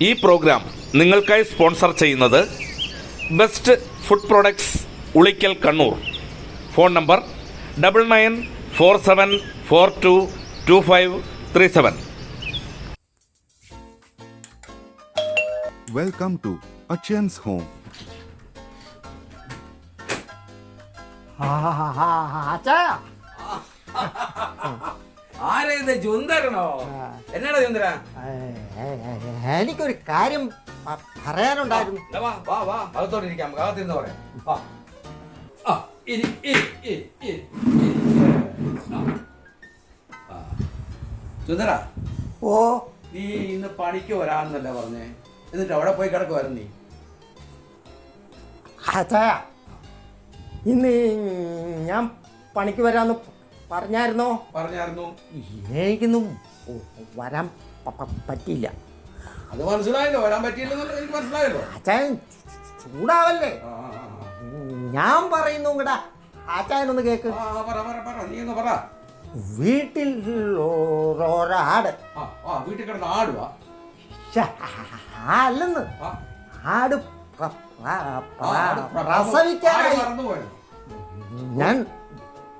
ഈ പ്രോഗ്രാം നിങ്ങൾക്കായി സ്പോൺസർ ചെയ്യുന്നത് best food products Ulikkal Kannur. Phone number double nine four seven four two two five three seven ഹാ ഹാ Achyans home. അച്ചായ ആരാ ഇത് ചുന്ദരനോ എന്നാടാ ചുന്ദര എനിക്കൊരു കാര്യം പറയാനുണ്ടായിരുന്നു. വാ വാ വാ അകത്തോട്ട് ഇരിക്കാം അകത്തിരുന്ന് പറയാം. വാ. ആ ഇരി ഇരി ഇരി ഇരി ഇരി. ആ. ആ. സുന്ദര ഓ. നീ ഇന്ന് പണിക്ക് വരാമെന്നല്ല പറഞ്ഞേ? എന്നിട്ട് അവിടെ പോയി കിടക്കുമായിരുന്നു നീ. ഇന്ന് ഞാൻ പണിക്ക് വരാമെന്ന് പറഞ്ഞായിരുന്നോ? പറഞ്ഞായിരുന്നു. എനിക്കൊന്നും വരാൻ പറ്റിയില്ല. അത് മനസ്സിലായല്ലോ വരാൻ പറ്റിയില്ലെന്ന് എനിക്ക് മനസ്സിലായല്ലോ. ചൂടാവല്ലേ. ഞാൻ പറയുന്നു ഇങ്ങടാ. ആച്ചായനൊന്ന് കേക്ക്. വീട്ടിൽ ഒരാട് വീട്ടിൽ കിടന്ന് ആടുവാ അല്ലെന്ന്. ആട് പ്രസവിക്കാൻ പ്രസവിക്കാനായി. ഞാൻ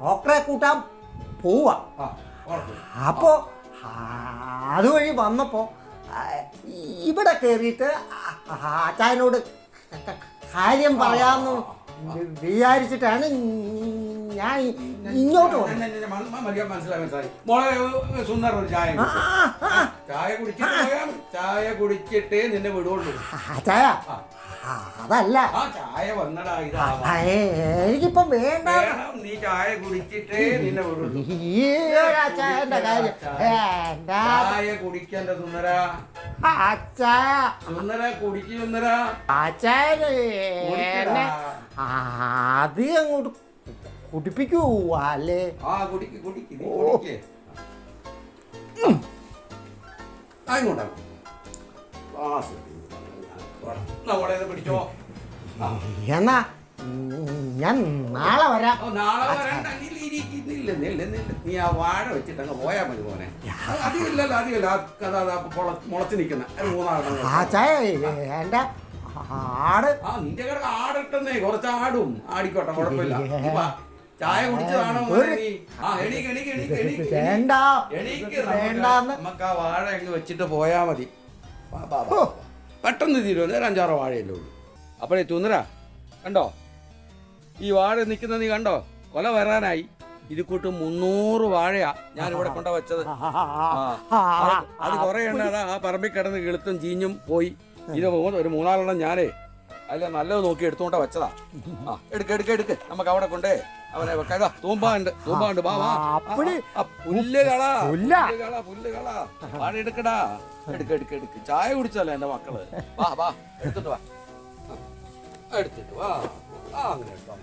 ഡോക്ടറെ കൂട്ടാൻ പോവാ. അപ്പോൾ അതുവഴി വന്നപ്പോൾ ഇവിടെ കയറിയിട്ട് അച്ചായനോട് കാര്യം പറയാമെന്ന് വിചാരിച്ചിട്ടാണ് ഞാൻ ഇങ്ങോട്ട് ചായ. ചായ കുടിച്ചിട്ട്. ചായ നിന്നെ വിടുള്ളൂ. ആ, അതല്ല. ചായ വന്നടാ ഇതാ ആ, എനിക്കിപ്പം വേണ്ട. നീ ചായ കുടിച്ചിട്ടേ നിന്നെ വിടുള്ളൂ കാര്യം. ചായ. കുടിക്കണ്ട സുന്ദര. അച്ചായ സുന്ദര കുടിക്ക് സുന്ദര. അച്ചായന് കുടിക്കടാ. എന്നെ ആദ്യം അങ്ങോട്ട് കുടിപ്പിക്കൂ അല്ലേ? ആ കുടിക്ക് കുടിക്ക് ആ, ഇങ്ങോട്ടാ. എന്നാ പിടിച്ചോ? എന്നാ ഞാൻ നാളെ വരാം. നാളെ വരാൻ നില്ല്, ഇരിക്ക്, നില്ല്, നില്ല്. നീ ആ വാഴ വെച്ചിട്ട് അങ്ങ് പോയാ മതി മോനെ. അത് അധികമില്ലല്ലോ അധികമില്ല അതാ മുളച്ച് നിൽക്കുന്ന. അച്ചായ എന്റെ ആട്. ആ നിന്റെ കിടക്ക് ആടട്ടെന്നേ കുറച്ച് ആടും. ആടിക്കോട്ടെ കുഴപ്പമില്ല. ചായ കുടിച്ചതാണോ വേണ്ട. നമുക്ക് ആ വാഴ അങ്ങ് വെച്ചിട്ട് പോയാ മതി. പെട്ടെന്ന് തീരുമോ? ഒരു അഞ്ചാറോ വാഴയല്ലേ ഉള്ളൂ. അപ്പോഴേ തുന്നര കണ്ടോ? ഈ വാഴ നിൽക്കുന്ന നീ കണ്ടോ? കൊല വരാനായി. ഇത് കൂട്ട് മുന്നൂറ് വാഴയാ ഞാൻ ഇവിടെ കൊണ്ട വെച്ചത്. അത് കുറേ എണ്ണ ആ പറമ്പിൽ കിടന്ന് കിളുത്തും ചീഞ്ഞും പോയി. ഇത് ഒരു മൂന്നാലെണ്ണം ഞാനേ അതിൽ നല്ലത് നോക്കി എടുത്തുകൊണ്ട വെച്ചതാ. ആ എടുക്ക എടുക്ക എടുക്ക്. നമുക്ക് അവിടെ കൊണ്ടേ. അവനെ വെക്കാടാ തൂമ്പാണ്ട് തൂമ്പാണ്ട് വാ വാ. അപ്പടി പുല്ല് കള. പുല്ല. കള പുല്ല് കള. വാഴ എടുക്കടാ. എടുക്ക എടുക്ക എടുക്ക. ചായ കുടിച്ചല്ലേ എന്റെ മക്കൾ? വാ വാ. എടുത്തിട്ട് വാ. എടുത്തിട്ട് വാ. ആ അങ്ങനെ കേട്ടാ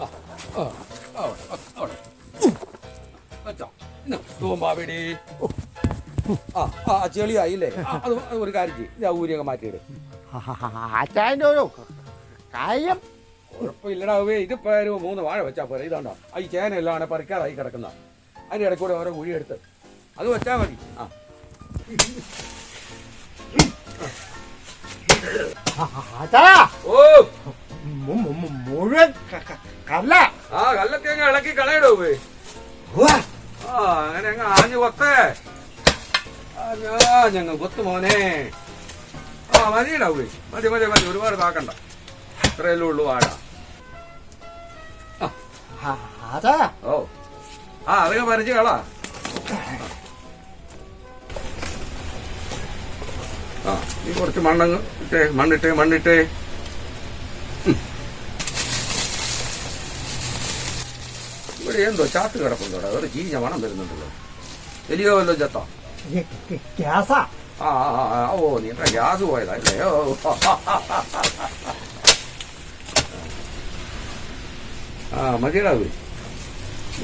ആ, ആ, ആ, തൂമ്പാവിടി. ആ ആ ചെളിയായില്ലേ? ആ, അത് ഒരു കാര്യം ചെയ്യും. ഇത് ഊരിയൊക്കെ മാറ്റിയിട്. അച്ചായന്റെ ഒരു കാര്യം. കുഴപ്പമില്ലടാ ഇത് ഇതിപ്പോ ഒരു മൂന്ന് വാഴ വെച്ചാ പോരെ. ഇതാണ്ടോ? ആ ഈ ചേനയെല്ലാം പറിക്കാറായി കിടക്കുന്ന. അതിന്റെ ഇടയ്ക്ക് കൂടെ ഓരോ കുഴി എടുത്ത് അത് വെച്ചാ മതി. ആ. അച്ചായ ഓ. മു- മു- മു- മുഴുവൻ ക- ക- കല്ല. ആ കല്ലൊക്കെ അങ്ങ് ഇളക്കി കളയടോ ഉവ്വ. അങ്ങനെ അങ്ങ് ആഞ്ഞു കൊത്തേ. ആ ഞങ്ങൾ കൊത്തു മോനെ. ആ മതിയിടാ വേ മതി മതി മതി. ഒരുപാട് താക്കണ്ട ഇത്രയല്ലേ ഉള്ളൂ വാഴ. അച്ചായ ഓ. ആ അതൊക്കെ പറിച്ച് കളാ. ആ നീ കുറച്ച് മണ്ണങ്ങ് ഇട്ടേ മണ്ണിട്ടേ മണ്ണിട്ടേ. എന്തോ ചാത്ത് കിടപ്പുണ്ടോ? ഒരു ചീഞ്ഞ മണം വരുന്നുണ്ടല്ലോ. എലിയോ വല്ലോ ചത്തോ? ഗ്യാസാ? ആ ആ, ഓ നീ ഗ്യാസ് പോയതല്ലേ? ഓ. ആ മതിയടാ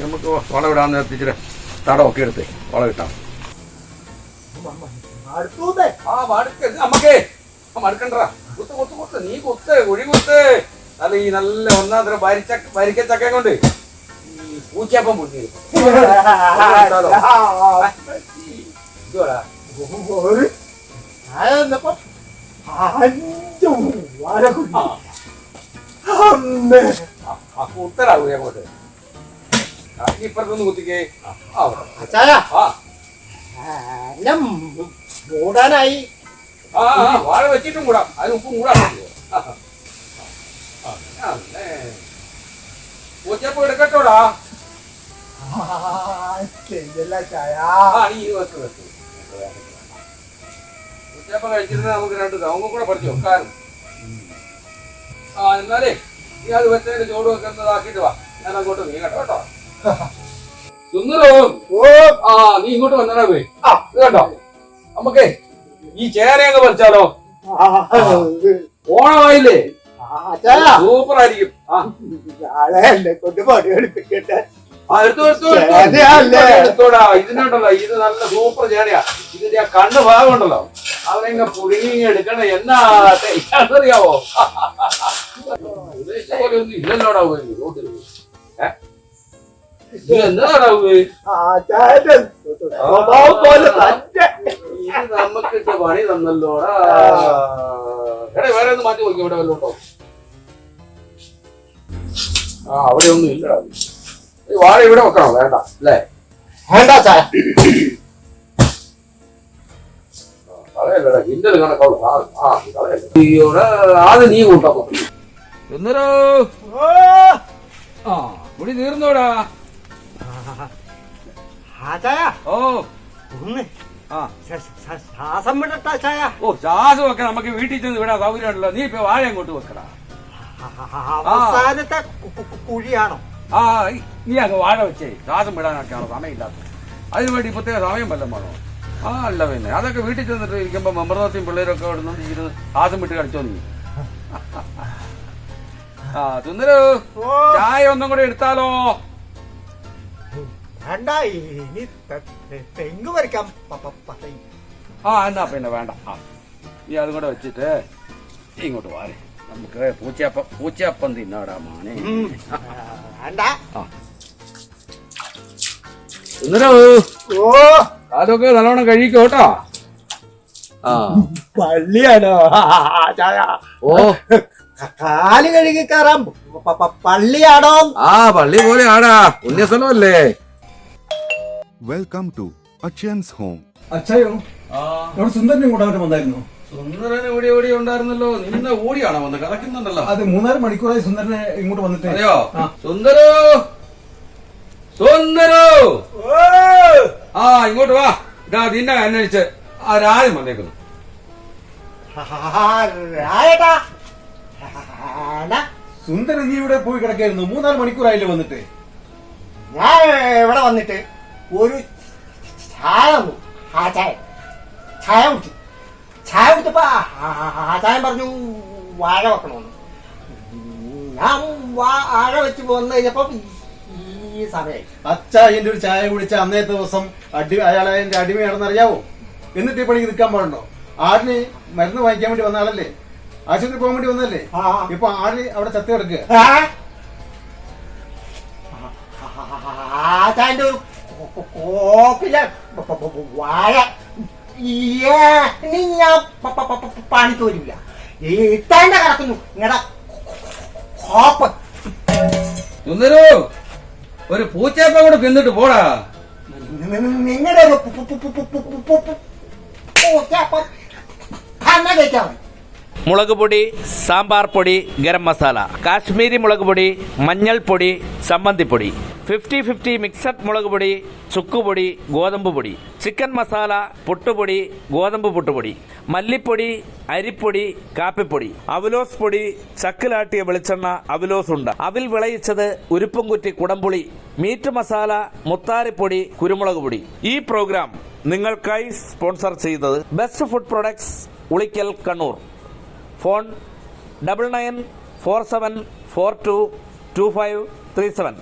നമുക്ക് വളം ഇടാൻ നേരത്തിച്ചിട്ട് തടമൊക്കെ എടുത്തേ വളം ഇട്ടാം അടുത്തൂന്നേ ആ മടുക്ക് നമുക്കേ ആ മടുക്കണ്ട കുത്ത് കുത്ത് കുത്ത്. നീ കുത്ത് കുഴി കുത്ത്. അത് ഈ നല്ല ഒന്നാം തരം വരിച്ച വരിക്ക ചക്കയും കൊണ്ട് പൂച്ചപ്പം പൊട്ടി കുത്തരാവൂലേ അങ്ങോട്ട് ഇപ്പുറത്തൊന്ന് കുത്തിക്കേ. അച്ചായ ഞാൻ മൂടാനായി വാഴ വെച്ചിട്ടും കൂടാ അതിന് ഉപ്പും കൂടാ പൂച്ചപ്പം എടുക്കട്ടോടാ ചെയ്യല്ല ചായ. ആ. നീ ഇത് വെക്ക് വെക്ക്. പൂച്ചപ്പം കഴിച്ചിരുന്ന നമുക്ക് രണ്ട് നമുക്ക് കൂടെ പഠിച്ചു? വെക്കാനും ആ എന്നാലേ നീ അത് വെച്ചതിന് ചോട് വെക്കുന്നതാക്കിട്ട് വാ. ഞാൻ അങ്ങോട്ട് നീ കേട്ടോ കേട്ടോ? സുന്ദരോ? ഓ. ആ നീ ഇങ്ങോട്ട് വന്നടാ പോയി. ആ. ഇത് കണ്ടോ? നമുക്കേ ഈ ചേനയൊക്കെ പറിച്ചാലോ ഓണമായില്ലേ? സൂപ്പർ ആയിരിക്കും ആ. നാളെ എന്നെ കൊണ്ട് പണി എടുത്തോടാ. ഇതിനുണ്ടല്ലോ ഇത് നല്ല സൂപ്പർ ഇതിന്റെ ആ കണ്ണ് ഭാഗം ഉണ്ടല്ലോ. അവനെങ്ങ പുഴുങ്ങി എടുക്കണ. എന്നാ അറിയാവോ പോലെ ഒന്നും ഇല്ലല്ലോടാ എന്താടാ ഇത് നമുക്ക് പണി തന്നല്ലോടാ. എടാ വേറെ ഒന്ന് മാറ്റി നോക്കി ഇവിടെ വല്ലോട്ടോ ആ അവിടെ ഒന്നും ഇല്ലടാ. വാഴ ഇവിടെ വെക്കണോ വേണ്ട അല്ലേ? വേണ്ട ചായ. കളയല്ലടാ ഇന്നത് കണക്കുള്ള സാധനം. ആ ഇത് കളയല്ല. അയ്യോടാ അത് നീ കൂട്ടാ എന്നരോ ആ മുടി തീർന്നോടാ ഓ. ഒന്ന്. ശ്വാസം വിടട്ടാ ചായ. ഓ ശ്വാസം വെക്കണം നമുക്ക് വീട്ടിൽ ചെന്ന് വിടാൻ സൗകര്യമുണ്ടല്ലോ. നീ ഇപ്പൊ വാഴ അങ്ങോട്ട് വെക്കടാ. അവസാനത്തെ കുഴിയാണോ? ആ നീ അങ്ങ് വാഴ വെച്ചേ. ദാസം വിടാനൊക്കെയാണോ സമയമില്ലാത്തത്. അതിനു വേണ്ടി പ്രത്യേക സമയം വല്ലതും വേണോ? ആ അല്ല പിന്നെ. അതൊക്കെ വീട്ടിൽ ചെന്നിട്ട് ഇരിക്കുമ്പോ മെമ്പർദാസിയും പിള്ളേരൊക്കെ അവിടെ നിന്ന് ഇരുന്ന് ദാസം വിട്ട് കളിച്ചോ നീ? ആ സുന്ദരു ചായ ഒന്നും കൂടെ എടുത്താലോ? വേണ്ട ഇനി തെങ്ങ് പറിക്കാം. ആ എന്നാ പിന്നെ വേണ്ട. ആ നീ അതും കൂടെ വെച്ചിട്ട് ഇങ്ങോട്ട് വാരെ നമുക്ക് പൂച്ചയപ്പം പൂച്ചയപ്പം തിന്നാടാ മാനേ. സുന്ദരു ഓ. അതൊക്കെ നല്ലോണം കഴിക്കോ കേട്ടോ. ആ. പള്ളിയാണോ? ഓ. കാലി കഴുകി കയറാം. പള്ളിയാണോ? ആ പള്ളി പോലെ ആടാ പുണ്യസ്ഥലമല്ലേ വെൽക്കം ടു അച്ഛൻസ് ഹോം അച്ഛയോ അവിടെ കൂടെ വന്നായിരുന്നു. സുന്ദരൻ ഇവിടെ ഓടി ഉണ്ടായിരുന്നല്ലോ? നിന്നെ ഓടിയാണോ വന്ന് കറക്കുന്നുണ്ടല്ലോ അത് മൂന്നാൽ മണിക്കൂറായി സുന്ദരനെ ഇങ്ങോട്ട് വന്നിട്ട്. അതെയോ? ആ. സുന്ദരോ? സുന്ദരോ? ആ ഇങ്ങോട്ട് വാ. ഇതാ നിന്നെ അന്വേഷിച്ച് ആ രാജൻ വന്നേക്കുന്നു. രായട്ടാ വേണ്ട. സുന്ദരൻ നീ ഇവിടെ പോയി കിടക്കായിരുന്നു. മൂന്നാൽ മണിക്കൂറായില്ലേ വന്നിട്ട്. ഞാൻ ഇവിടെ വന്നിട്ട് ഒരു ചായ. ആ ചായ. ചായ കുടിച്ചു. ചായ കുടിച്ചപ്പോ പറഞ്ഞു വാഴ വെക്കണമെന്ന് ഞാൻ വാഴ വെച്ച് വന്നു കഴിഞ്ഞപ്പോ ഈ സമയായി അച്ഛ എന്റെ ഒരു ചായ കുടിച്ച അന്നേത്തെ ദിവസം അടി അയാളെ എന്റെ അടിമയാണെന്ന് അറിയാവോ എന്നിട്ട് ഈ പണിക്ക് നിൽക്കാൻ പാടുണ്ടോ ആടിന് മരുന്ന് വാങ്ങിക്കാൻ വേണ്ടി വന്ന ആളല്ലേ ആശുപത്രി പോകാൻ വേണ്ടി വന്നല്ലേ. ഇപ്പൊ ആടിന് അവിടെ ചത്ത് കിടക്കുക ആ? ആ ചായന്റെ ഒരു കോപ്പിലെ വാഴ ഇനി ഞാൻ പണിക്ക് വരില്ല ഇത്താന്റെ കിടക്കുന്നു നിങ്ങളുടെ കോപ്പ്. സുന്ദരോ ഒരു പൂച്ചേപ്പ കൂടെ തിന്നിട്ട് പോടാ. നിങ്ങളുടെ തന്നെ കഴിക്കാൻ മതി. മുളക് പൊടി സാമ്പാർ പൊടി ഗരം മസാല. കാശ്മീരി മുളക് പൊടി മഞ്ഞൾപ്പൊടി ചമ്മന്തിപ്പൊടി ഫിഫ്റ്റി ഫിഫ്റ്റി മിക്സഡ് മുളക് പൊടി ചുക്കുപൊടി ഗോതമ്പ് പൊടി. ചിക്കൻ മസാല പുട്ടുപൊടി ഗോതമ്പ് പുട്ടുപൊടി. മല്ലിപ്പൊടി അരിപ്പൊടി കാപ്പിപ്പൊടി. അവലോസ് പൊടി ചക്കിലാട്ടിയ വെളിച്ചെണ്ണ അവലോസ് ഉണ്ട്. അവിൽ വിളയിച്ചത് ഉരുപ്പുംകുറ്റി കുടംപുളി മീറ്റ് മസാല മുത്താരിപ്പൊടി കുരുമുളക് പൊടി. ഈ പ്രോഗ്രാം നിങ്ങൾക്കായി സ്പോൺസർ ചെയ്തത് best food products Ulikkal Kannur. Phone double nine four seven four two two five three seven.